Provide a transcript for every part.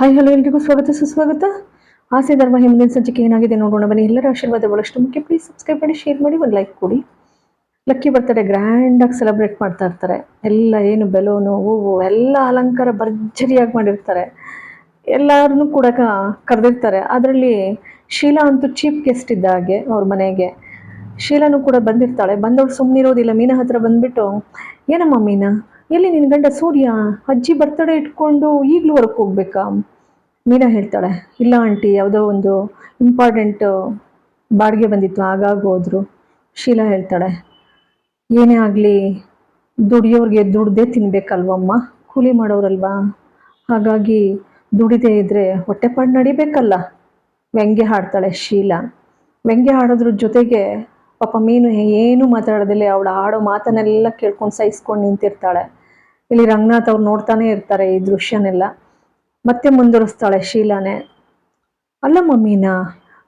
Hi hello ಎಲ್ರಿಗೂ ಸ್ವಾಗತ, ಸುಸ್ವಾಗತ. ಆಸೆ, ಧರ್ಮ ಹಿಂದಿನ ಸಂಚಿಕೆ ಏನಾಗಿದೆ ನೋಡೋಣ ಬನ್ನಿ. ಎಲ್ಲರ ಆಶೀರ್ವಾದ ಬಹಳಷ್ಟು ಮುಖ್ಯ. ಪ್ಲೀಸ್ ಸಬ್ಸ್ಕ್ರೈಬ್ ಮಾಡಿ ಶೇರ್ ಮಾಡಿ, ಒಂದು ಲೈಕ್ ಕೊಡಿ. ಲಕ್ಕಿ ಬರ್ತಾರೆ ಗ್ರ್ಯಾಂಡಾಗಿ ಸೆಲೆಬ್ರೇಟ್ ಮಾಡ್ತಾ ಇರ್ತಾರೆ. ಎಲ್ಲ ಏನು ಬೆಲೂನು ಹೂವು ಎಲ್ಲ ಅಲಂಕಾರ ಭರ್ಜರಿಯಾಗಿ ಮಾಡಿರ್ತಾರೆ. ಎಲ್ಲರನ್ನೂ ಕೂಡ ಕರೆದಿರ್ತಾರೆ. ಅದರಲ್ಲಿ ಶೀಲಾ ಅಂತೂ ಚೀಪ್ ಗೆಸ್ಟ್ ಇದ್ದ ಹಾಗೆ ಅವ್ರ ಮನೆಗೆ. ಶೀಲಾನು ಕೂಡ ಬಂದಿರ್ತಾಳೆ. ಬಂದವಳು ಸುಮ್ಮನಿರೋದಿಲ್ಲ ಮೀನಾ ಹತ್ರ ಬಂದ್ಬಿಟ್ಟು, ಏನಮ್ಮ ಮೀನಾ? ಎಲ್ಲಿ ನಿನ್ನ ಗಂಡ ಸೂರ್ಯ ಅಜ್ಜಿ ಬರ್ತಡೇ ಇಟ್ಕೊಂಡು ಈಗಲೂ ಹೊರಗೆ ಹೋಗ್ಬೇಕಾ? ಮೀನಾ ಹೇಳ್ತಾಳೆ, ಇಲ್ಲ ಆಂಟಿ, ಯಾವುದೋ ಒಂದು ಇಂಪಾರ್ಟೆಂಟ್ ಬಾಡಿಗೆ ಬಂದಿತ್ತು ಆಗಾಗ ಹೋದ್ರು. ಶೀಲಾ ಹೇಳ್ತಾಳೆ, ಏನೇ ಆಗಲಿ, ದುಡಿಯೋರಿಗೆ ದುಡ್ದೇ ತಿನ್ಬೇಕಲ್ವಮ್ಮ, ಕೂಲಿ ಮಾಡೋರಲ್ವಾ? ಹಾಗಾಗಿ ದುಡಿದೇ ಇದ್ದರೆ ಹೊಟ್ಟೆಪಾಡು ನಡಿಬೇಕಲ್ಲ? ವ್ಯಂಗ್ಯ ಹಾಡ್ತಾಳೆ ಶೀಲಾ. ವ್ಯಂಗ್ಯ ಹಾಡೋದ್ರ ಜೊತೆಗೆ ಪಾಪ ಮೀನು ಏನು ಮಾತಾಡೋದಿಲ್ಲ, ಅವಳು ಆಡೋ ಮಾತನ್ನೆಲ್ಲ ಕೇಳ್ಕೊಂಡು ಸಹಿಸ್ಕೊಂಡು ನಿಂತಿರ್ತಾಳೆ. ಇಲ್ಲಿ ರಂಗನಾಥ್ ಅವ್ರು ನೋಡ್ತಾನೆ ಇರ್ತಾರೆ ಈ ದೃಶ್ಯನೆಲ್ಲ. ಮತ್ತೆ ಮುಂದುವರಿಸ್ತಾಳೆ ಶೀಲಾನೆ. ಅಲ್ಲ ಮಮ್ಮೀನಾ,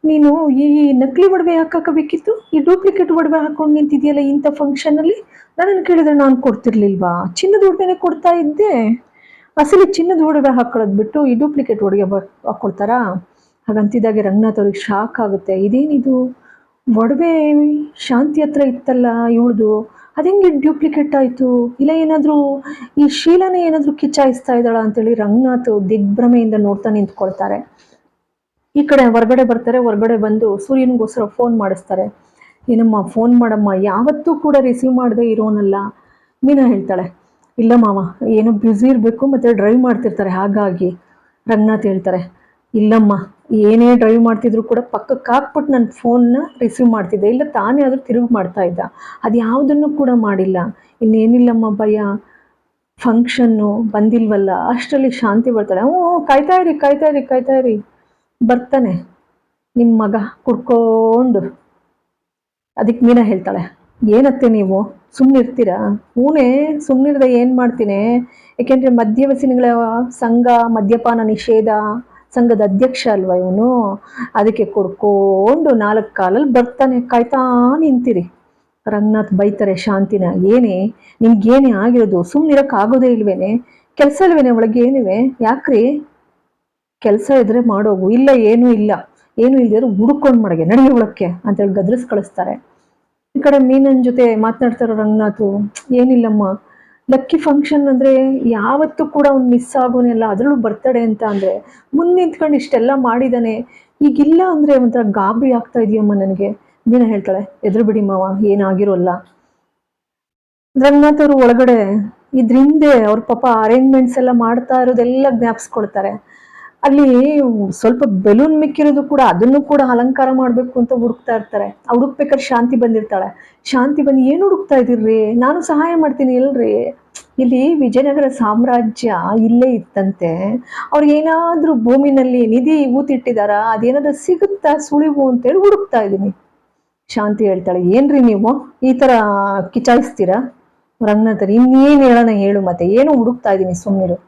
ನೀನು ಈ ನಕಲಿ ಒಡವೆ ಹಾಕಬೇಕಿತ್ತು ಈ ಡೂಪ್ಲಿಕೇಟ್ ಒಡವೆ ಹಾಕೊಂಡು ನಿಂತಿದೆಯಲ್ಲ ಇಂಥ ಫಂಕ್ಷನಲ್ಲಿ ನನ್ನನ್ನು ಕೇಳಿದ್ರೆ ನಾನು ಕೊಡ್ತಿರ್ಲಿಲ್ವಾ? ಚಿನ್ನದ ಒಡವೆನೇ ಕೊಡ್ತಾ ಇದ್ದೆ. ಅಸಲಿ ಚಿನ್ನದ ಒಡವೆ ಹಾಕೊಳ್ಳೋದು ಬಿಟ್ಟು ಈ ಡೂಪ್ಲಿಕೇಟ್ ಒಡವೆ ಹಾಕ್ಕೊಳ್ತಾರಾ ಹಾಗಂತಿದ್ದಾಗೆ ರಂಗನಾಥ್ ಅವ್ರಿಗೆ ಶಾಕ್ ಆಗುತ್ತೆ. ಇದೇನಿದು? ಒಡವೆ ಶಾಂತಿ ಹತ್ರ ಇತ್ತಲ್ಲ, ಇವಳ್ದು? ಅದೆಂಗೆ ಡ್ಯೂಪ್ಲಿಕೇಟ್ ಆಯಿತು? ಇಲ್ಲ ಏನಾದರೂ ಈ ಶೀಲನೆ ಏನಾದರೂ ಕಿಚ್ಚಾಯಿಸ್ತಾ ಇದ್ದಾಳ ಅಂತೇಳಿ ರಂಗನಾಥ್ ದಿಗ್ಭ್ರಮೆಯಿಂದ ನೋಡ್ತಾ ನಿಂತ್ಕೊಳ್ತಾರೆ. ಈ ಕಡೆ ಹೊರಗಡೆ ಬರ್ತಾರೆ, ಹೊರಗಡೆ ಬಂದು ಸೂರ್ಯನಿಗೋಸ್ಕರ ಫೋನ್ ಮಾಡಿಸ್ತಾರೆ. ಏನಮ್ಮ ಫೋನ್ ಮಾಡಮ್ಮ, ಯಾವತ್ತೂ ಕೂಡ ರಿಸೀವ್ ಮಾಡದೆ ಇರೋನಲ್ಲ? ಮೀನಾ ಹೇಳ್ತಾಳೆ, ಇಲ್ಲ ಮಾವ, ಏನೋ ಬ್ಯುಸಿ ಇರಬೇಕು, ಮತ್ತು ಡ್ರೈವ್ ಮಾಡ್ತಿರ್ತಾರೆ, ಹಾಗಾಗಿ. ರಂಗನಾಥ್ ಹೇಳ್ತಾರೆ ಇಲ್ಲಮ್ಮ, ಏನೇ ಡ್ರೈವ್ ಮಾಡ್ತಿದ್ರು ಕೂಡ ಪಕ್ಕಕ್ಕೆ ಹಾಕ್ಬಿಟ್ಟು ನನ್ನ ಫೋನ್ನ ರಿಸೀವ್ ಮಾಡ್ತಿದ್ದೆ. ಇಲ್ಲ, ತಾನೇ ಆದರೂ ತಿರುಗಿ ಮಾಡ್ತಾ ಇದ್ದ. ಅದು ಯಾವುದನ್ನು ಕೂಡ ಮಾಡಿಲ್ಲ. ಇನ್ನೇನಿಲ್ಲಮ್ಮ ಭಯ. ಫಂಕ್ಷನ್ನು ಬಂದಿಲ್ವಲ್ಲ, ಅಷ್ಟರಲ್ಲಿ ಶಾಂತಿ ಬರ್ತಾಳೆ ಹ್ಞೂ ಕಾಯ್ತಾ ಇರಿ ಕಾಯ್ತಾ ಇರಿ ಕಾಯ್ತಾ ಇರಿ. ಬರ್ತಾನೆ ನಿಮ್ಮ ಮಗ ಕುಡ್ಕೊಂಡು. ಅದಕ್ಕೆ ಮೀನಾ ಹೇಳ್ತಾಳೆ, ಏನತ್ತೆ ನೀವು? ಸುಮ್ಮನಿರ್ತೀರಾ ಹೂನೇ ಸುಮ್ಮನಿರ್ದೆ ಏನು ಮಾಡ್ತೀನಿ? ಏಕೆಂದರೆ ಮದ್ಯವ್ಯಸನಿಗಳ ಸಂಘ, ಮದ್ಯಪಾನ ನಿಷೇಧ ಸಂಘದ ಅಧ್ಯಕ್ಷ ಅಲ್ವಾ ಇವನು? ಅದಕ್ಕೆ ಕೊಡ್ಕೊಂಡು ನಾಲ್ಕು ಕಾಲಲ್ಲಿ ಬರ್ತಾನೆ. ಕಾಯ್ತಾ ನಿಂತಿರಿ. ರಂಗನಾಥ್ ಬೈತಾರೆ ಶಾಂತಿನ. ಏನೇ? ನಿಮ್ಗೇನೇ ಆಗಿರೋದು? ಸುಮ್ಮನಿರಕ್ಕೆ ಆಗೋದೇ ಇಲ್ವೇನೆ? ಕೆಲಸ ಇಲ್ವೇನೆ? ಒಳಗೆ ಏನಿವೆ? ಯಾಕ್ರಿ? ಕೆಲಸ ಇದ್ರೆ ಮಾಡೋಗು. ಇಲ್ಲ, ಏನೂ ಇಲ್ಲ. ಏನು ಇಲ್ದಿದ್ರು ಹುಡುಕೊಂಡು ಮಾಡಗೆ. ನಡಿಗೆ ಒಳಕ್ಕೆ ಅಂತೇಳಿ ಗದ್ರಿಸ್ ಕಳಿಸ್ತಾರೆ. ಈ ಕಡೆ ಮೀನನ್ ಜೊತೆ ಮಾತನಾಡ್ತಾರೋ ರಂಗನಾಥು? ಏನಿಲ್ಲಮ್ಮ. ಲಕ್ಕಿ ಫಂಕ್ಷನ್ ಅಂದ್ರೆ ಯಾವತ್ತೂ ಕೂಡ ಅವ್ನು ಮಿಸ್ ಆಗೋನೆಲ್ಲ ಅದರಲ್ಲೂ ಬರ್ತಡೆ ಅಂತ ಅಂದ್ರೆ ಮುಂದೆ ನಿಂತ್ಕೊಂಡು ಇಷ್ಟೆಲ್ಲ ಮಾಡಿದಾನೆ. ಈಗಿಲ್ಲ ಅಂದ್ರೆ ಒಂಥರ ಗಾಬರಿ ಆಗ್ತಾ ಇದೆಯಮ್ಮ ನನಗೆ. ದಿನ ಹೇಳ್ತಾಳೆ, ಎದುರು ಬಿಡಿ ಮಾವ ಏನಾಗಿರೋಲ್ಲ ರಂಗನಾಥ್ ಅವರು ಒಳಗಡೆ ಇದ್ರಿಂದೆ ಅವ್ರ ಪಾಪ ಅರೇಂಜ್ಮೆಂಟ್ಸ್ ಎಲ್ಲ ಮಾಡ್ತಾ ಇರೋದೆಲ್ಲ ಜ್ಞಾಪಿಸ್ಕೊಳ್ತಾರೆ. ಅಲ್ಲಿ ಸ್ವಲ್ಪ ಬೆಲೂನ್ ಮಿಕ್ಕಿರೋದು ಕೂಡ ಅದನ್ನು ಕೂಡ ಅಲಂಕಾರ ಮಾಡಬೇಕು ಅಂತ ಹುಡುಕ್ತಾ ಇರ್ತಾರೆ. ಹುಡುಕ್ಬೇಕಾದ್ರೆ ಶಾಂತಿ ಬಂದಿರ್ತಾಳೆ. ಶಾಂತಿ ಬಂದು ಏನು ಹುಡುಕ್ತಾ ಇದ್ದೀರ್ರಿ? ನಾನು ಸಹಾಯ ಮಾಡ್ತೀನಿ ಇಲ್ರಿ? ಇಲ್ಲಿ ವಿಜಯನಗರ ಸಾಮ್ರಾಜ್ಯ ಇಲ್ಲೇ ಇತ್ತಂತೆ. ಅವ್ರಿಗೆ ಏನಾದ್ರೂ ಭೂಮಿನಲ್ಲಿ ನಿಧಿ ಊತಿಟ್ಟಿದಾರ? ಅದೇನಾದ್ರೂ ಸಿಗುತ್ತಾ ಸುಳಿವು ಅಂತೇಳಿ ಹುಡುಕ್ತಾ ಇದ್ದೀನಿ. ಶಾಂತಿ ಹೇಳ್ತಾಳೆ, ಏನ್ರಿ ನೀವು? ಈ ತರ ಕಿಚಾಯಿಸ್ತೀರಾ? ರಂಗನಾಥರ್ ಇನ್ನೇನು ಹೇಳೋಣ ಹೇಳು ಮತ್ತೆ. ಏನು ಹುಡುಕ್ತಾ ಇದ್ದೀನಿ ಸುಮ್ಮನಿರು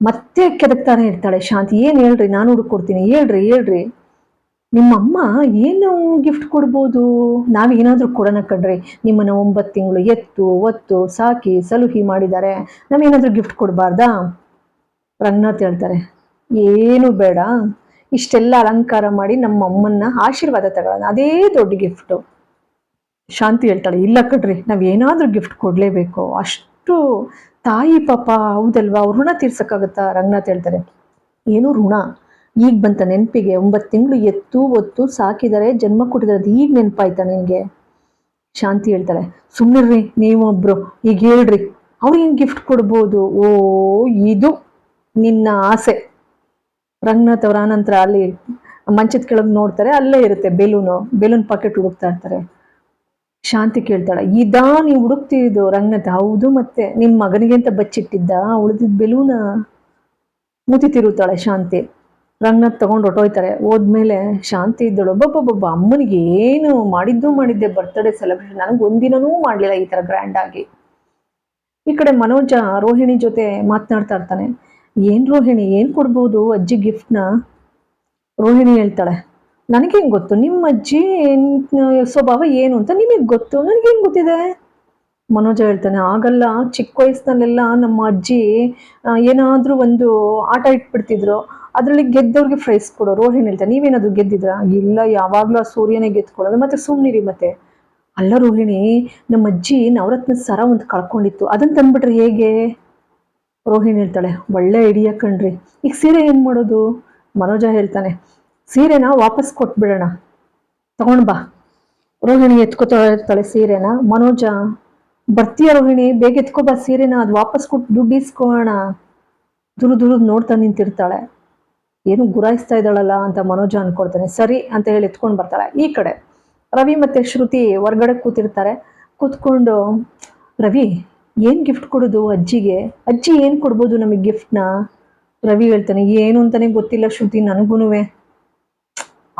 ಮತ್ತೆ ಕೆದಕ್ತಾನೆ ಇರ್ತಾಳೆ. ಶಾಂತಿ, ಏನು ಹೇಳ್ರಿ? ನಾನು ಹುಡುಕೊಡ್ತೀನಿ ಹೇಳ್ರಿ ಹೇಳ್ರಿ. ನಿಮ್ಮಮ್ಮ ಏನು ಗಿಫ್ಟ್ ಕೊಡ್ಬೋದು? ನಾವೇನಾದ್ರೂ ಕೊಡೋಣ ಕಣ್ರಿ. ನಿಮ್ಮನ್ನ ಒಂಬತ್ತು ತಿಂಗಳು ಎತ್ತು, ಒತ್ತು, ಸಾಕಿ, ಸಲುಹಿ ಮಾಡಿದ್ದಾರೆ. ನಾವೇನಾದ್ರೂ ಗಿಫ್ಟ್ ಕೊಡಬಾರ್ದಾ? ರಂಗನಾಥ್ ಹೇಳ್ತಾರೆ, ಏನು ಬೇಡ. ಇಷ್ಟೆಲ್ಲ ಅಲಂಕಾರ ಮಾಡಿ ನಮ್ಮ ಅಮ್ಮನ್ನ ಆಶೀರ್ವಾದ ತಗೊಳ್ಳೋಣ. ಅದೇ ದೊಡ್ಡ ಗಿಫ್ಟು ಶಾಂತಿ ಹೇಳ್ತಾಳೆ, ಇಲ್ಲ ಕಣ್ರಿ. ನಾವೇನಾದ್ರೂ ಗಿಫ್ಟ್ ಕೊಡಲೇಬೇಕು. ಅಷ್ಟು ತಾಯಿ ಪಾಪ, ಹೌದಲ್ವಾ? ಅವ್ರ ಋಣ ತೀರ್ಸಕ್ಕಾಗತ್ತಾ? ರಂಗನಾಥ್ ಹೇಳ್ತಾರೆ. ಏನು ಋಣ? ಈಗ ಬಂತ ನೆನಪಿಗೆ. ಒಂಬತ್ತು ತಿಂಗಳು ಎತ್ತು, ಒತ್ತು ಸಾಕಿದರೆ ಜನ್ಮ ಕೊಟ್ಟಿದ್ದಾರೆ ಈಗ ನೆನಪಾಯ್ತಾ ನಿನಗೆ? ಶಾಂತಿ ಹೇಳ್ತಾಳೆ ಸುಮ್ಮನಿರ್ರಿ ನೀವೊಬ್ರು ಈಗ ಹೇಳ್ರಿ. ಅವ್ರಿಗೆ ಗಿಫ್ಟ್ ಕೊಡ್ಬೋದು? ಓ, ಇದು ನಿನ್ನ ಆಸೆ. ರಂಗನಾಥ್ ಅವರ ಆನಂತರ ಅಲ್ಲಿ ಮಂಚದ ಕೆಳಗೆ ನೋಡ್ತಾರೆ, ಅಲ್ಲೇ ಇರುತ್ತೆ, ಬೆಲೂನು. ಬೆಲೂನ್ ಪಾಕೆಟ್ ಹುಡುಕ್ತಾ ಇರ್ತಾರೆ. ಶಾಂತಿ ಕೇಳ್ತಾಳೆ, ಇದಾ ನೀವು ಹುಡುಕ್ತಿದ್ದು ರಂಗನಾಥ? ಹೌದು, ಮತ್ತೆ ನಿಮ್ಮ ಮಗನಿಗೆ ಅಂತ ಬಚ್ಚಿಟ್ಟಿದ್ದ? ಉಳಿದಿದ್ದ ಬೆಲೂನ? ಮೂತಿ ತಿರುತ್ತಾಳೆ ಶಾಂತಿ. ರಂಗನಾಥ್ ತಗೊಂಡು ಹೊಟ್ಟೋಯ್ತಾರೆ ಹೋದ್ಮೇಲೆ ಶಾಂತಿ ಇದ್ದಳು ಒಬ್ಬೊಬ್ಬೊಬ್ಬ ಅಮ್ಮನಿಗೆ ಏನು ಮಾಡಿದ್ದು ಮಾಡಿದ್ದೆ ಬರ್ತ್ಡೇ ಸೆಲೆಬ್ರೇಷನ್ ನನಗೆ ಒಂದಿನೂ ಮಾಡಲಿಲ್ಲ ಈ ಥರ ಗ್ರ್ಯಾಂಡ್ ಆಗಿ. ಈ ಕಡೆ ಮನೋಜ, ರೋಹಿಣಿ ಜೊತೆ ಮಾತನಾಡ್ತಾ ಇರ್ತಾನೆ. ಏನ್ ರೋಹಿಣಿ, ಏನ್ ಕೊಡ್ಬೋದು ಅಜ್ಜಿ ಗಿಫ್ಟ್ನ ರೋಹಿಣಿ ಹೇಳ್ತಾಳೆ ನನಗೇನು ಗೊತ್ತು? ನಿಮ್ಮ ಅಜ್ಜಿ ಸ್ವಭಾವ ಏನು ಅಂತ ನಿಮಗೆ ಗೊತ್ತು? ನನಗೇನು ಗೊತ್ತಿದೆ? ಮನೋಜ ಹೇಳ್ತಾನೆ, ಆಗಲ್ಲ, ಚಿಕ್ಕ ವಯಸ್ಸಿನಲ್ಲೆಲ್ಲ ನಮ್ಮ ಅಜ್ಜಿ ಏನಾದರೂ ಒಂದು ಆಟ ಇಟ್ಬಿಡ್ತಿದ್ರು. ಅದರಲ್ಲಿ ಗೆದ್ದವ್ರಿಗೆ ಪ್ರೈಸ್ ಕೊಡೋರು ರೋಹಿಣಿ ಹೇಳ್ತಾನೆ, ನೀವೇನಾದರೂ ಗೆದ್ದಿದ್ರಾ? ಇಲ್ಲ, ಯಾವಾಗಲೂ ಆ ಸೂರ್ಯನೇ ಗೆದ್ಕೊಳ್ಳೋದು ಮತ್ತೆ ಸುಮ್ಮನಿರಿ ಮತ್ತೆ. ಅಲ್ಲ ರೋಹಿಣಿ, ನಮ್ಮ ಅಜ್ಜಿ ನವರತ್ನ ಸರ ಒಂದು ಕಳ್ಕೊಂಡಿತ್ತು. ಅದನ್ನ ತಂದ್ಬಿಟ್ರೆ ಹೇಗೆ? ರೋಹಿಣಿ ಹೇಳ್ತಾಳೆ, ಒಳ್ಳೆ ಐಡಿಯಾ ಕಣ್ರಿ. ಈಗ ಸೀರೆ ಏನು ಮಾಡೋದು? ಮನೋಜ ಹೇಳ್ತಾನೆ ಸೀರೆನ ವಾಪಸ್ ಕೊಟ್ಬಿಡೋಣ. ತಗೊಂಡ್ ಬಾ. ರೋಹಿಣಿ ಎತ್ಕೋತಾ ಇರ್ತಾಳೆ ಸೀರೆನ. ಮನೋಜ, ಬರ್ತೀಯ ರೋಹಿಣಿ, ಬೇಗ ಎತ್ಕೋ ಬಾ ಸೀರೆನ, ಅದು ವಾಪಸ್ ಕೊಟ್ಟು ದುಡ್ಡು ಇಸ್ಕೋಣ ದುರು ದುರು ನೋಡ್ತಾ ನಿಂತಿರ್ತಾಳೆ. ಏನು ಗುರಾಯಿಸ್ತಾ ಇದ್ದಾಳಲ್ಲ ಅಂತ ಮನೋಜ ಅನ್ಕೊಳ್ತಾನೆ. ಸರಿ ಅಂತ ಹೇಳಿ ಎತ್ಕೊಂಡು ಬರ್ತಾಳೆ. ಈ ಕಡೆ ರವಿ ಮತ್ತೆ ಶ್ರುತಿ ಹೊರ್ಗಡೆ ಕೂತಿರ್ತಾರೆ. ಕೂತ್ಕೊಂಡು, ರವಿ, ಏನು ಗಿಫ್ಟ್ ಕೊಡೋದು ಅಜ್ಜಿಗೆ? ಅಜ್ಜಿ ಏನು ಕೊಡ್ಬೋದು ನಮಗೆ ಗಿಫ್ಟ್ನ ರವಿ ಹೇಳ್ತಾನೆ, ಏನು ಅಂತಾನೆ ಗೊತ್ತಿಲ್ಲ ಶ್ರುತಿ, ನನಗೂನುವೆ.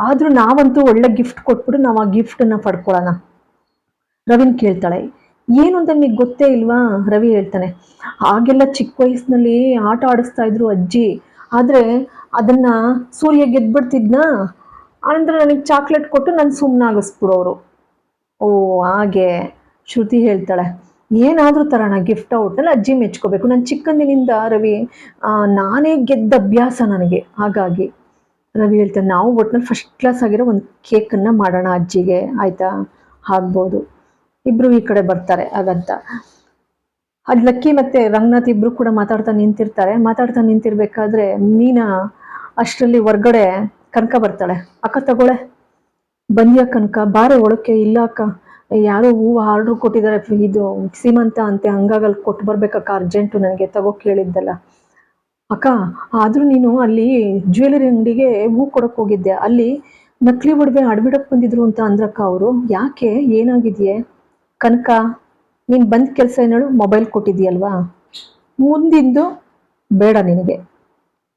ಆದ್ರೂ ನಾವಂತೂ ಒಳ್ಳೆ ಗಿಫ್ಟ್ ಕೊಟ್ಬಿಟ್ಟು ನಾವು ಆ ಗಿಫ್ಟನ್ನು ಪಡ್ಕೊಳ್ಳೋಣ. ರವಿನ್ ಕೇಳ್ತಾಳೆ, ಏನು ಅಂತ ನಿಮಗೆ ಗೊತ್ತೇ ಇಲ್ವಾ? ರವಿ ಹೇಳ್ತಾನೆ, ಹಾಗೆಲ್ಲ ಚಿಕ್ಕ ವಯಸ್ಸಿನಲ್ಲಿ ಆಟ ಆಡಿಸ್ತಾ ಇದ್ರು ಅಜ್ಜಿ. ಆದರೆ ಅದನ್ನು ಸೂರ್ಯ ಗೆದ್ಬಿಡ್ತಿದ್ನ? ಆನಂತರ ನನಗೆ ಚಾಕ್ಲೇಟ್ ಕೊಟ್ಟು ನಾನು ಸುಮ್ಮನಾಗಿಸ್ಬಿಡೋರು ಓ, ಹಾಗೆ. ಶ್ರುತಿ ಹೇಳ್ತಾಳೆ, ಏನಾದರೂ ತರೋಣ ಗಿಫ್ಟ್ ಔಟಲ್ಲಿ ಅಜ್ಜಿ ಮೆಚ್ಕೋಬೇಕು. ನಾನು ಚಿಕ್ಕಂದಿನಿಂದ ರವಿ ನಾನೇ ಗೆದ್ದ ಅಭ್ಯಾಸ ನನಗೆ. ಹಾಗಾಗಿ ರವಿ ಹೇಳ್ತಾನೆ ನಾವು ಒಟ್ನಲ್ಲಿ ಫಸ್ಟ್ ಕ್ಲಾಸ್ ಆಗಿರೋ ಒಂದು ಕೇಕನ್ನು ಮಾಡೋಣ ಅಜ್ಜಿಗೆ, ಆಯಿತಾ? ಆಗ್ಬೋದು. ಇಬ್ಬರು ಈ ಕಡೆ ಬರ್ತಾರೆ ಹಾಗಂತ. ಅದು ಲಕ್ಕಿ ಮತ್ತೆ ರಂಗನಾಥ್ ಇಬ್ರು ಕೂಡ ಮಾತಾಡ್ತಾ ನಿಂತಿರ್ತಾರೆ. ಮಾತಾಡ್ತಾ ನಿಂತಿರ್ಬೇಕಾದ್ರೆ ಮೀನಾ ಅಷ್ಟರಲ್ಲಿ ಹೊರ್ಗಡೆ ಕನಕ ಬರ್ತಾಳೆ. ಅಕ್ಕ ತಗೊಳೆ ಬಂದ್ಯಾ ಕನಕ, ಬಾರೆ ಒಳಕ್ಕೆ ಇಲ್ಲ ಅಕ್ಕ. ಯಾರೋ ಹೂವು ಆರ್ಡ್ರ್ ಕೊಟ್ಟಿದ್ದಾರೆ, ಇದು ಸೀಮಂತ ಅಂತೆ ಹಂಗಾಗಲ್ಲಿ ಕೊಟ್ಟು ಬರ್ಬೇಕಕ್ಕ, ಅರ್ಜೆಂಟು ನನಗೆ, ತಗೋ ಕೇಳಿದ್ದಲ್ಲ. ಅಕ್ಕ, ಆದರೂ ನೀನು ಅಲ್ಲಿ ಜ್ಯುವೆಲರಿ ಅಂಗಡಿಗೆ ಹೂ ಕೊಡಕ್ಕೆ ಹೋಗಿದ್ದೆ. ಅಲ್ಲಿ ನಕಲಿ ಒಡವೆ ಅಡ್ಬಿಡಕ್ಕೆ ಬಂದಿದ್ರು ಅಂತ ಅಂದ್ರಕ್ಕ ಅವರು. ಯಾಕೆ? ಏನಾಗಿದೆಯೇ? ಕನಕ, ನೀನು ಬಂದ ಕೆಲಸ ಏನಾಳು ಮೊಬೈಲ್ ಕೊಟ್ಟಿದ್ಯಲ್ವಾ? ಮುಂದಿಂದು ಬೇಡ ನಿನಗೆ.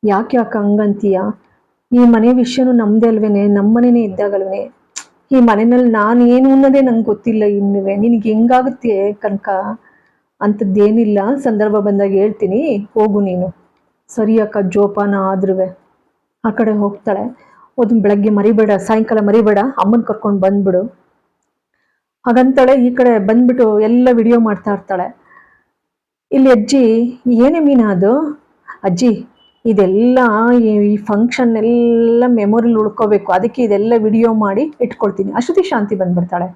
ಯಾಕೆ ಅಕ್ಕ ಹಂಗಂತೀಯ? ಈ ಮನೆ ವಿಷಯನೂ ನಮ್ಮದೇ ಅಲ್ವೇನೆ ನಮ್ಮನೇನೆ ಇದ್ದಾಗಲ್ವೇನೆ. ಈ ಮನೆಯಲ್ಲಿ ನಾನು ಏನು ಅನ್ನೋದೇ ನಂಗೆ ಗೊತ್ತಿಲ್ಲ ಇನ್ನುವೆ. ನಿನಗೆ ಹೆಂಗಾಗುತ್ತೆ ಕನಕ? ಅಂಥದ್ದೇನಿಲ್ಲ ಸಂದರ್ಭ ಬಂದಾಗ ಹೇಳ್ತೀನಿ. ಹೋಗು ನೀನು. ಸರಿ ಅಕ್ಕ ಜೋಪಾನ ಆದ್ರೂ ಆ ಕಡೆ ಹೋಗ್ತಾಳೆ. ಒಂದು ಬೆಳಗ್ಗೆ ಮರಿಬೇಡ, ಸಾಯಂಕಾಲ ಮರಿಬೇಡ, ಅಮ್ಮನ ಕರ್ಕೊಂಡು ಬಂದ್ಬಿಡು. ಹಾಗಂತಾಳೆ ಈ ಕಡೆ ಬಂದ್ಬಿಟ್ಟು ಎಲ್ಲ ವಿಡಿಯೋ ಮಾಡ್ತಾ ಇರ್ತಾಳೆ. ಇಲ್ಲಿ ಅಜ್ಜಿ, ಏನೇ ಮೀನ ಅದು? ಅಜ್ಜಿ, ಇದೆಲ್ಲ ಈ ಫಂಕ್ಷನ್ ಎಲ್ಲ ಮೆಮೊರಿಲಿ ಉಳ್ಕೋಬೇಕು. ಅದಕ್ಕೆ ಇದೆಲ್ಲ ವಿಡಿಯೋ ಮಾಡಿ ಇಟ್ಕೊಳ್ತೀನಿ. ಅಶ್ವತಿ ಶಾಂತಿ ಬಂದ್ಬಿಡ್ತಾಳೆ.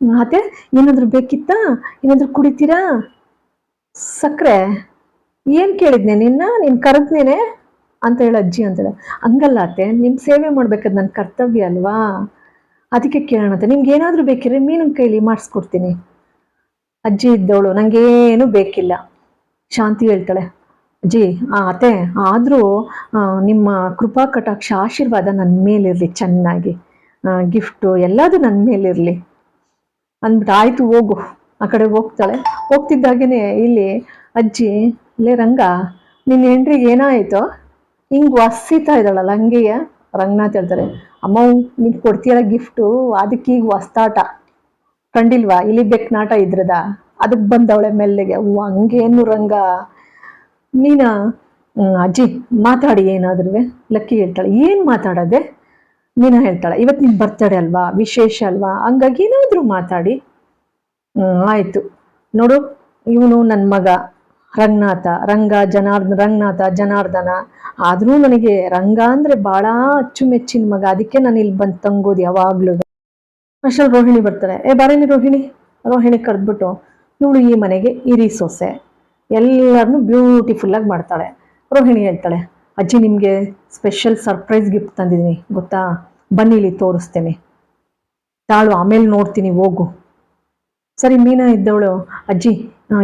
ಮತ್ತೆ ಏನಾದರೂ ಬೇಕಿತ್ತಾ? ಏನಾದರೂ ಕುಡಿತೀರಾ? ಸಕ್ಕರೆ? ಏನು ಕೇಳಿದ್ನೆ? ನಿನ್ನ, ನಿನ್ ಕರೆದ್ನೇನೆ ಅಂತ ಹೇಳಿ ಅಜ್ಜಿ ಅಂತಾಳೆ. ಹಂಗಲ್ಲ ಅತ್ತೆ ನಿಮ್ಮ ಸೇವೆ ಮಾಡ್ಬೇಕಾದ್ ನನ್ ಕರ್ತವ್ಯ ಅಲ್ವಾ? ಅದಕ್ಕೆ ಕೇಳೋಣ ಅಂತ. ನಿಮ್ಗೆ ಏನಾದರೂ ಬೇಕಿದ್ರೆ ಮೀನಿನ ಕೈಲಿ ಮಾಡಿಸ್ಕೊಡ್ತೀನಿ. ಅಜ್ಜಿ ಇದ್ದವಳು ನನಗೇನು ಬೇಕಿಲ್ಲ. ಶಾಂತಿ ಹೇಳ್ತಾಳೆ. ಅಜ್ಜಿ, ಆ ಅತ್ತೆ, ಆದರೂ ನಿಮ್ಮ ಕೃಪಾ ಕಟಾಕ್ಷ ಆಶೀರ್ವಾದ ನನ್ನ ಮೇಲಿರ್ಲಿ ಚೆನ್ನಾಗಿ. ಗಿಫ್ಟು ಎಲ್ಲಾದ್ರೂ ನನ್ನ ಮೇಲಿರಲಿ. ಅಂದ್ಬಿಟ್ಟು ಆಯ್ತು ಹೋಗು. ಆ ಕಡೆ ಹೋಗ್ತಾಳೆ. ಹೋಗ್ತಿದ್ದಾಗೇನೆ ಇಲ್ಲಿ ಅಜ್ಜಿ, ಲೇ ರಂಗ ನಿನ್ನ ಹೆಂಡ್ರಿಗೆ ಏನಾಯಿತು? ಹಿಂಗೆ ವಸ್ತಾ ಇದ್ದಾಳಲ್ಲ ಹಂಗೆಯ ರಂಗನಾಥ್ ಹೇಳ್ತಾರೆ, ಅಮ್ಮ ನೀನು ಕೊಡ್ತೀಯಲ್ಲ ಗಿಫ್ಟು ಅದಕ್ಕೆ ಈಗ ಹೊಸ್ತಾಟ ಕಂಡಿಲ್ವಾ? ಇಲ್ಲಿ ಬೆಕ್ನಾಟ ಇದ್ರದ. ಅದಕ್ಕೆ ಬಂದವಳೆ ಮೆಲ್ಲೆಗೆ. ಓ ಹಂಗೇನು ರಂಗ? ನೀನ? ಅಜ್ಜಿ, ಮಾತಾಡಿ ಏನಾದ್ರೂ ಲಕ್ಕಿ ಹೇಳ್ತಾಳೆ, ಏನು ಮಾತಾಡೋದೆ? ನೀನ ಹೇಳ್ತಾಳೆ, ಇವತ್ತು ನಿನ್ ಬರ್ತಡೆ ಅಲ್ವಾ? ವಿಶೇಷ ಅಲ್ವಾ? ಹಂಗಾಗಿ ಏನಾದರೂ ಮಾತಾಡಿ. ಆಯ್ತು. ನೋಡು, ಇವನು ನನ್ನ ಮಗ. ರಂಗನಾಥ, ರಂಗ ಜನಾರ್ದ ರಂಗನಾಥ ಜನಾರ್ದನ. ಆದರೂ ನನಗೆ ರಂಗ ಅಂದರೆ ಭಾಳ ಅಚ್ಚುಮೆಚ್ಚಿನ ಮಗ. ಅದಕ್ಕೆ ನಾನು ಇಲ್ಲಿ ಬಂದು ತಂಗೋದು ಯಾವಾಗಲೂ. ಅಷ್ಟರಲ್ಲಿ ರೋಹಿಣಿ ಬರ್ತಾರೆ. ಏ, ಬಾರೇನಿ ರೋಹಿಣಿ? ರೋಹಿಣಿ ಕರೆದ್ಬಿಟ್ಟು ಇವಳು ಈ ಮನೆಗೆ ಇರಿ ಸೊಸೆ. ಎಲ್ಲರನ್ನೂ ಬ್ಯೂಟಿಫುಲ್ಲಾಗಿ ಮಾಡ್ತಾಳೆ. ರೋಹಿಣಿ ಹೇಳ್ತಾಳೆ, ಅಜ್ಜಿ ನಿಮಗೆ ಸ್ಪೆಷಲ್ ಸರ್ಪ್ರೈಸ್ ಗಿಫ್ಟ್ ತಂದಿದ್ದೀನಿ ಗೊತ್ತಾ? ಬನ್ನಿ ಇಲ್ಲಿ ತೋರಿಸ್ತೇನೆ. ತಾಳು ಆಮೇಲೆ ನೋಡ್ತೀನಿ, ಹೋಗು. ಸರಿ, ಮೀನಾ ಇದ್ದವಳು, ಅಜ್ಜಿ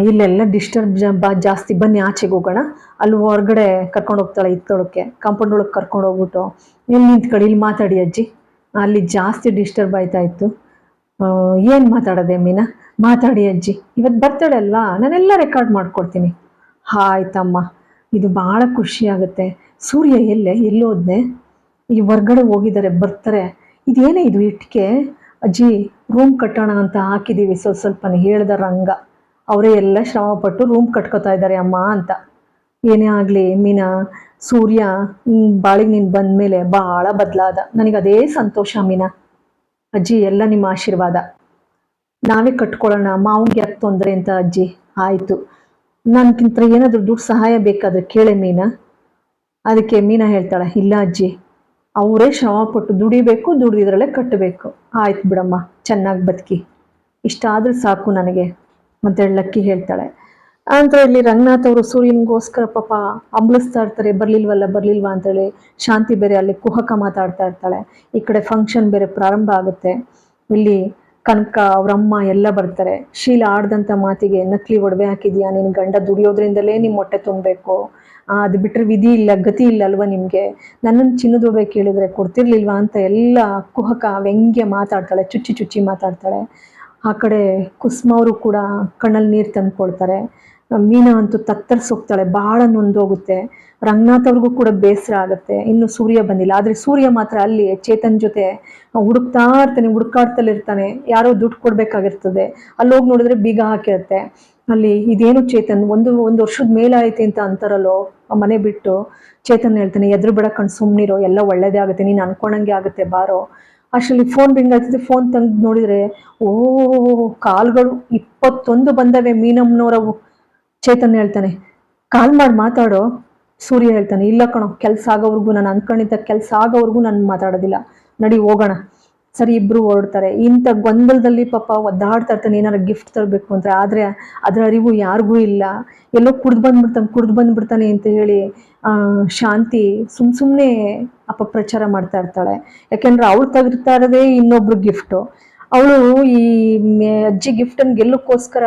ಇಲ್ಲೆಲ್ಲ ಡಿಸ್ಟರ್ಬ್ ಬಾ, ಜಾಸ್ತಿ ಬನ್ನಿ, ಆಚೆಗೆ ಹೋಗೋಣ. ಅಲ್ಲಿ ಹೊರಗಡೆ ಕರ್ಕೊಂಡು ಹೋಗ್ತಾಳೆ ಇತ್ತೊಳಕ್ಕೆ. ಕಾಂಪೌಂಡ್ ಒಳಗೆ ಕರ್ಕೊಂಡು ಹೋಗ್ಬಿಟ್ಟು ಇಲ್ಲಿ ನಿಂತ್ಕೊಳ್ಳಿ ಇಲ್ಲಿ ಮಾತಾಡಿ ಅಜ್ಜಿ. ಅಲ್ಲಿ ಜಾಸ್ತಿ ಡಿಸ್ಟರ್ಬ್ ಆಯ್ತಾ ಇತ್ತು. ಏನು ಮಾತಾಡೋದೆ ಮೀನಾ? ಮಾತಾಡಿ ಅಜ್ಜಿ. ಇವತ್ತು ಬರ್ತಾಳೆ ಅಲ್ಲ ನಾನೆಲ್ಲ ರೆಕಾರ್ಡ್ ಮಾಡ್ಕೊಡ್ತೀನಿ. ಆಯ್ತಮ್ಮ ಇದು ಭಾಳ ಖುಷಿ ಆಗುತ್ತೆ. ಸೂರ್ಯ ಎಲ್ಲೇ? ಎಲ್ಲೋದ್ನೆ ಈ ಹೊರ್ಗಡೆ ಹೋಗಿದ್ದಾರೆ, ಬರ್ತಾರೆ. ಇದೇನೇ ಇದು ಇಟ್ಕೆ? ಅಜ್ಜಿ ರೂಮ್ ಕಟ್ಟೋಣ ಅಂತ ಹಾಕಿದ್ದೀವಿ. ಸ್ವಲ್ಪ ಸ್ವಲ್ಪ ಹೇಳ್ದ ರಂಗ. ಅವರೇ ಎಲ್ಲ ಶ್ರಮಪಟ್ಟು ರೂಮ್ ಕಟ್ಕೋತಾ ಇದ್ದಾರೆ ಅಮ್ಮ ಅಂತ. ಏನೇ ಆಗಲಿ, ಮೀನಾ, ಸೂರ್ಯ ಬಾಳಿಗೆ ನೀನು ಬಂದಮೇಲೆ ಭಾಳ ಬದಲಾದ. ನನಗೆ ಅದೇ ಸಂತೋಷ ಮೀನಾ. ಅಜ್ಜಿ ಎಲ್ಲ ನಿಮ್ಮ ಆಶೀರ್ವಾದ. ನಾವೇ ಕಟ್ಕೊಳ್ಳೋಣ, ಮಾವನ್ಗೆ ಯಾಕೆ ತೊಂದರೆ ಅಂತ ಅಜ್ಜಿ? ಆಯಿತು. ನನ್ಗಿಂತ ಏನಾದರೂ ದುಡ್ಡು ಸಹಾಯ ಬೇಕಾದ್ರೆ ಕೇಳೆ ಮೀನಾ. ಅದಕ್ಕೆ ಮೀನಾ ಹೇಳ್ತಾಳೆ, ಇಲ್ಲ ಅಜ್ಜಿ, ಅವರೇ ಶ್ರಮಪಟ್ಟು ದುಡಿಬೇಕು ದುಡಿದ್ರಲ್ಲೇ ಕಟ್ಟಬೇಕು ಆಯ್ತು ಬಿಡಮ್ಮ, ಚೆನ್ನಾಗಿ ಬದುಕಿ. ಇಷ್ಟಾದ್ರೂ ಸಾಕು ನನಗೆ. ಅಂತೇಳಿ ಲಕ್ಕಿ ಹೇಳ್ತಾಳೆ. ಅಂತ ಇಲ್ಲಿ ರಂಗನಾಥ್ ಅವರು ಸೂರ್ಯನಿಗೋಸ್ಕರ ಪಾಪ ಅಂಬಲಿಸ್ತಾ ಇರ್ತಾರೆ, ಬರ್ಲಿಲ್ವಲ್ಲ, ಬರ್ಲಿಲ್ವಾ ಅಂತೇಳಿ ಶಾಂತಿ ಬೇರೆ ಅಲ್ಲಿ ಕುಹಕ ಮಾತಾಡ್ತಾ ಇರ್ತಾಳೆ. ಈ ಕಡೆ ಫಂಕ್ಷನ್ ಬೇರೆ ಪ್ರಾರಂಭ ಆಗುತ್ತೆ. ಇಲ್ಲಿ ಕನಕ, ಅವರಮ್ಮ ಎಲ್ಲ ಬರ್ತಾರೆ. ಶೀಲ ಆಡ್ದಂತ ಮಾತಿಗೆ ನಕಲಿ ಒಡವೆ ಹಾಕಿದ್ಯಾ ನಿನ್ನ ಗಂಡ ದುಡಿಯೋದ್ರಿಂದಲೇ ನಿಮ್ಮ ಮೊಟ್ಟೆ ತುಂಬಬೇಕು. ಅದು ಬಿಟ್ಟರೆ ವಿಧಿ ಇಲ್ಲ, ಗತಿ ಇಲ್ಲ ಅಲ್ವಾ ನಿಮಗೆ? ನನ್ನನ್ನು ಚಿನ್ನದ ಒಡವೆ ಕೇಳಿದ್ರೆ ಕೊಡ್ತಿರ್ಲಿಲ್ವಾ ಅಂತ ಎಲ್ಲ ಕುಹಕ ವ್ಯಂಗ್ಯ ಮಾತಾಡ್ತಾಳೆ, ಚುಚ್ಚಿ ಚುಚ್ಚಿ ಮಾತಾಡ್ತಾಳೆ. ಆ ಕಡೆ ಕುಸುಮ ಅವರು ಕೂಡ ಕಣ್ಣಲ್ಲಿ ನೀರು ತಂದ್ಕೊಳ್ತಾರೆ. ಮೀನಾ ಅಂತೂ ತತ್ತರಿಸೋಗ್ತಾಳೆ ಬಹಳ ನೊಂದೋಗುತ್ತೆ. ರಂಗನಾಥ್ ಅವ್ರಿಗೂ ಕೂಡ ಬೇಸರ ಆಗುತ್ತೆ. ಇನ್ನು ಸೂರ್ಯ ಬಂದಿಲ್ಲ. ಆದರೆ ಸೂರ್ಯ ಮಾತ್ರ ಅಲ್ಲಿ ಚೇತನ್ ಜೊತೆ ಹುಡುಕ್ತಾ ಇರ್ತಾನೆ, ಹುಡುಕಾಡ್ತಲೇ ಇರ್ತಾನೆ. ಯಾರೋ ದುಡ್ಡು ಕೊಡ್ಬೇಕಾಗಿರ್ತದೆ. ಅಲ್ಲಿ ಹೋಗಿ ನೋಡಿದ್ರೆ ಬೀಗ ಹಾಕಿರುತ್ತೆ. ಅಲ್ಲಿ ಇದೇನು ಚೇತನ್? ಒಂದು ಒಂದು ವರ್ಷದ ಮೇಲಾಯ್ತು ಅಂತ ಅಂತಾರಲ್ಲೋ ಮನೆ ಬಿಟ್ಟು. ಚೇತನ್ ಹೇಳ್ತಾನೆ, ಎದುರು ಬೇಡ ಕಣ್ ಸುಮ್ಮನಿರೋ ಎಲ್ಲ ಒಳ್ಳೇದೇ ಆಗುತ್ತೆ. ನೀನು ಅನ್ಕೊಂಡಂಗೆ ಆಗುತ್ತೆ, ಬಾರೋ. ಅಷ್ಟರಲ್ಲಿ ಫೋನ್ ರಿಂಗ್ ಆಗ್ತದೆ ಫೋನ್ ತಂದು ನೋಡಿದ್ರೆ, ಓ, ಕಾಲ್ಗಳು ಇಪ್ಪತ್ತೊಂದು ಬಂದವೆ ಮೀನಮ್ಮನವರವು ಚೇತನ್ ಹೇಳ್ತಾನೆ, ಕಾಲ್ ಮಾಡಿ ಮಾತಾಡೋ. ಸೂರ್ಯ ಹೇಳ್ತಾನೆ, ಇಲ್ಲ ಕಣೋ, ಕೆಲಸ ಆಗೋವರೆಗೂ, ನಾನು ಅನ್ಕೊಂಡಿದ್ದ ಕೆಲಸ ಆಗೋವರೆಗೂ ನಾನು ಮಾತಾಡೋದಿಲ್ಲ. ನಡಿ ಹೋಗೋಣ. ಸರಿ, ಇಬ್ರು ಹೊರಡ್ತಾರೆ ಇಂಥ ಗೊಂದಲದಲ್ಲಿ ಪಾಪ ಒದ್ದಾಡ್ತಾ ಇರ್ತಾನೆ, ಏನಾರ ಗಿಫ್ಟ್ ತರಬೇಕು ಅಂತ ಆದರೆ ಅದರ ಅರಿವು ಯಾರಿಗೂ ಇಲ್ಲ. ಎಲ್ಲೋ ಕುಡ್ದು ಬಂದ್ಬಿಡ್ತಾನೆ ಕುಡ್ದು ಬಂದ್ಬಿಡ್ತಾನೆ ಅಂತ ಹೇಳಿ ಶಾಂತಿ ಸುಮ್ ಸುಮ್ಮನೆ ಅಪಪ್ರಚಾರ ಮಾಡ್ತಾ ಇರ್ತಾಳೆ. ಯಾಕೆಂದ್ರೆ ಅವಳು ತೆಗಿರ್ತಾ ಇರೋದೇ ಇನ್ನೊಬ್ರು ಗಿಫ್ಟು ಅವಳು ಈ ಅಜ್ಜಿ ಗಿಫ್ಟನ್ನು ಗೆಲ್ಲಕ್ಕೋಸ್ಕರ,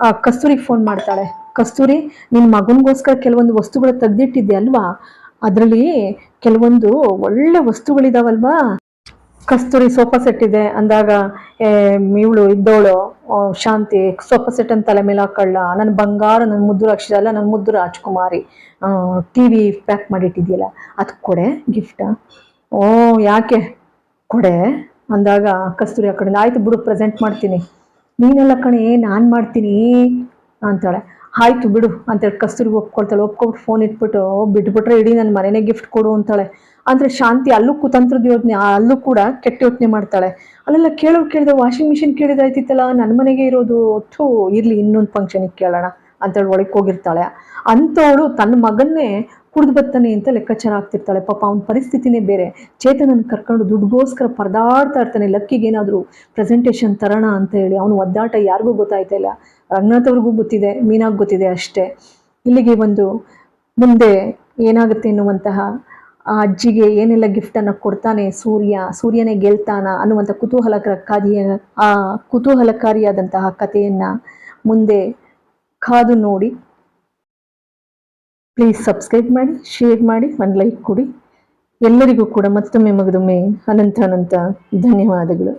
ಆ, ಕಸ್ತೂರಿಗೆ ಫೋನ್ ಮಾಡ್ತಾಳೆ. ಕಸ್ತೂರಿ, ನಿನ್ ಮಗನಿಗೋಸ್ಕರ ಕೆಲವೊಂದು ವಸ್ತುಗಳು ತೆಗ್ದಿಟ್ಟಿದ್ದೆ ಅಲ್ವಾ? ಅದರಲ್ಲಿ ಕೆಲವೊಂದು ಒಳ್ಳೆ ವಸ್ತುಗಳಿದಾವಲ್ವಾ? ಕಸ್ತೂರಿ ಸೋಫಾ ಸೆಟ್ ಇದೆ. ಅಂದಾಗ ಇವಳು ಇದ್ದವಳು ಶಾಂತಿ, ಸೋಫಾ ಸೆಟ್ ಅಂತ ತಲೆ ಮೇಲೆ ಹಾಕೊಳ್ಳ. ನನ್ನ ಬಂಗಾರ ನನ್ನ ಮುದ್ದು ಅಕ್ಷರ ನನ್ನ ಮುದ್ದು ರಾಜ್ಕುಮಾರಿ. ಟಿ ವಿ ಪ್ಯಾಕ್ ಮಾಡಿಟ್ಟಿದ್ಯಲ್ಲ ಅದು ಕೊಡೆ ಗಿಫ್ಟ ಓ, ಯಾಕೆ? ಕೊಡೆ? ಅಂದಾಗ, ಕಸ್ತೂರಿ ಆ ಕಡೆಯಿಂದ, ಆಯ್ತು ಬಿಡು ಪ್ರೆಸೆಂಟ್ ಮಾಡ್ತೀನಿ. ನೀನೆಲ್ಲ ಕಣೆ, ನಾನು ಮಾಡ್ತೀನಿ. ಅಂತಾಳೆ. ಆಯ್ತು ಬಿಡು, ಅಂತೇಳಿ. ಕಸ್ತೂರಿಗೆ ಒಪ್ಕೊಳ್ತಾಳೆ. ಒಪ್ಕೊಬಿಟ್ಟು ಫೋನ್ ಇಟ್ಬಿಟ್ಟು ಬಿಟ್ಬಿಟ್ರೆ ಇಡೀ ನನ್ನ ಮನೆನೇ ಗಿಫ್ಟ್ ಕೊಡು, ಅಂತಾಳೆ. ಅಂದರೆ ಶಾಂತಿ ಅಲ್ಲೂ ಕುತಂತ್ರದ ಯೋಜನೆ, ಅಲ್ಲೂ ಕೂಡ ಕೆಟ್ಟ ಯೋಚನೆ ಮಾಡ್ತಾಳೆ. ಅಲ್ಲೆಲ್ಲ ಕೇಳೋ ಕೇಳಿದ್ರೆ ವಾಷಿಂಗ್ ಮಿಷಿನ್ ಕೇಳಿದಾಯ್ತಿತ್ತಲ್ಲ ನನ್ನ ಮನೆಗೆ ಇರೋದು ಒಟ್ಟು ಇರಲಿ, ಇನ್ನೊಂದು ಫಂಕ್ಷನಿಗೆ ಕೇಳೋಣ ಅಂತೇಳಿ ಒಳಗೆ ಹೋಗಿರ್ತಾಳೆ. ಅಂಥವಳು ತನ್ನ ಮಗನ್ನೇ ಕುಡ್ದು ಬರ್ತಾನೆ ಅಂತ ಲೆಕ್ಕಾಚಾರ ಆಗ್ತಿರ್ತಾಳೆ. ಪಾಪ ಅವನ ಪರಿಸ್ಥಿತಿನೇ ಬೇರೆ. ಚೇತನನ್ನ ಕರ್ಕೊಂಡು ದುಡ್ಗೋಸ್ಕರ ಪರದಾಡ್ತಾ ಇರ್ತಾನೆ. ಲಕ್ಕಿಗೆ ಏನಾದರೂ ಪ್ರೆಸೆಂಟೇಷನ್ ತರೋಣ ಅಂತ ಹೇಳಿ. ಅವನು ಒದ್ದಾಟ ಯಾರಿಗೂ ಗೊತ್ತಾಯ್ತಾ ಇಲ್ಲ. ರಂಗನಾಥ್ ಅವ್ರಿಗೂ ಗೊತ್ತಿದೆ, ಮೀನಾಗ್ ಗೊತ್ತಿದೆ ಅಷ್ಟೇ. ಇಲ್ಲಿಗೆ ಒಂದು ಮುಂದೆ ಏನಾಗುತ್ತೆ ಎನ್ನುವಂತಹ ಆ ಅಜ್ಜಿಗೆ ಏನೆಲ್ಲ ಗಿಫ್ಟನ್ನು ಕೊಡ್ತಾನೆ ಸೂರ್ಯ, ಸೂರ್ಯನೇ ಗೆಲ್ತಾನ ಅನ್ನುವಂಥ ಕುತೂಹಲಕಾರಿಯ ಆ ಕುತೂಹಲಕಾರಿಯಾದಂತಹ ಕಥೆಯನ್ನ ಮುಂದೆ ಕಾದು ನೋಡಿ. ಪ್ಲೀಸ್ ಸಬ್ಸ್ಕ್ರೈಬ್ ಮಾಡಿ ಶೇರ್ ಮಾಡಿ, ಒಂದು ಲೈಕ್ ಕೊಡಿ. ಎಲ್ಲರಿಗೂ ಕೂಡ ಮತ್ತೊಮ್ಮೆ ಮಗದೊಮ್ಮೆ ಅನಂತ ಅನಂತ ಧನ್ಯವಾದಗಳು.